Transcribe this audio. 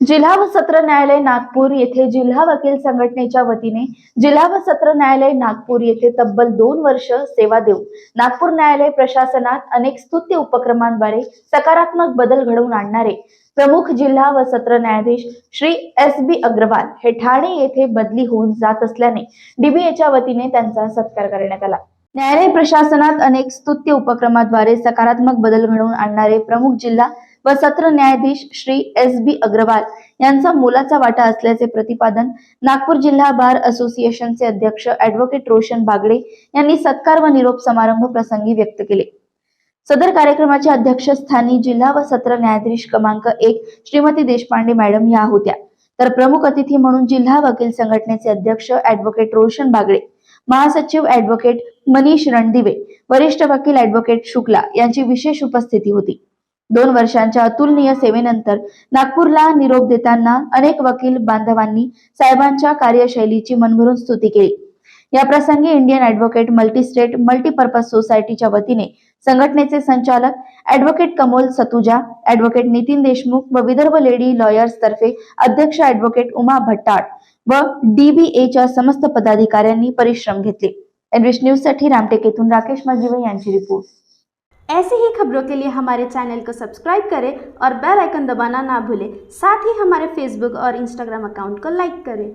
जिल्हा व सत्र न्यायालय नागपूर येथे जिल्हा वकील संघटनेच्या वतीने जिल्हा व सत्र न्यायालय नागपूर येथे तब्बल दोन वर्ष सेवा देऊन नागपूर न्यायालय प्रशासनात अनेक स्तुत्य उपक्रमांद्वारे सकारात्मक बदल घडवून आणणारे प्रमुख जिल्हा व सत्र न्यायाधीश श्री एस बी अग्रवाल हे ठाणे येथे बदली होऊन जात असल्याने डीबीएच्या वतीने त्यांचा सत्कार करण्यात आला. न्यायालय प्रशासनात अनेक स्तुत्य उपक्रमाद्वारे सकारात्मक बदल घडवून आणणारे प्रमुख जिल्हा व सत्र न्यायाधीश श्री एस बी अग्रवाल यांचा मोलाचा वाटा असल्याचे प्रतिपादन नागपूर जिल्हा बार असोसिएशनचे अध्यक्ष ऍडव्होकेट रोशन बागडे यांनी सत्कार व निरोप समारंभ प्रसंगी व्यक्त केले. सदर कार्यक्रमाच्या अध्यक्षस्थानी जिल्हा व सत्र न्यायाधीश क्रमांक एक श्रीमती देशपांडे मॅडम या होत्या. तर प्रमुख अतिथी म्हणून जिल्हा वकील संघटनेचे अध्यक्ष ऍडव्होकेट रोशन बागडे महासचिव ऍडव्होकेट मनीष रणदिवे वरिष्ठ वकील ऍडव्होकेट शुक्ला यांची विशेष उपस्थिती होती. दोन वर्षांच्या अतुलनीय सेवेनंतर नागपूरला निरोप देताना अनेक वकील बांधवांनी साहेबांच्या कार्यशैलीची मनभरून स्तुती केली. या प्रसंगी इंडियन ऍडव्होकेट मल्टीस्टेट मल्टीपर्पज सोसायटीच्या वतीने संघटनेचे संचालक ऍडव्होकेट कमोल सतुजा ऍडव्होकेट नितीन देशमुख व विदर्भ लेडी लॉयर्स तर्फे अध्यक्ष ऍडव्होकेट उमा भट्टाळ व डीबीएच्या समस्त पदाधिकाऱ्यांनी परिश्रम घेतले. एनरिच न्यूजसाठी रामटेकेतून राकेश मजिवे यांची रिपोर्ट. ऐसे ही खबरों के लिए हमारे चैनल को सब्सक्राइब करें और बेल आइकन दबाना ना भूलें। साथ ही हमारे फेसबुक और इंस्टाग्राम अकाउंट को लाइक करें।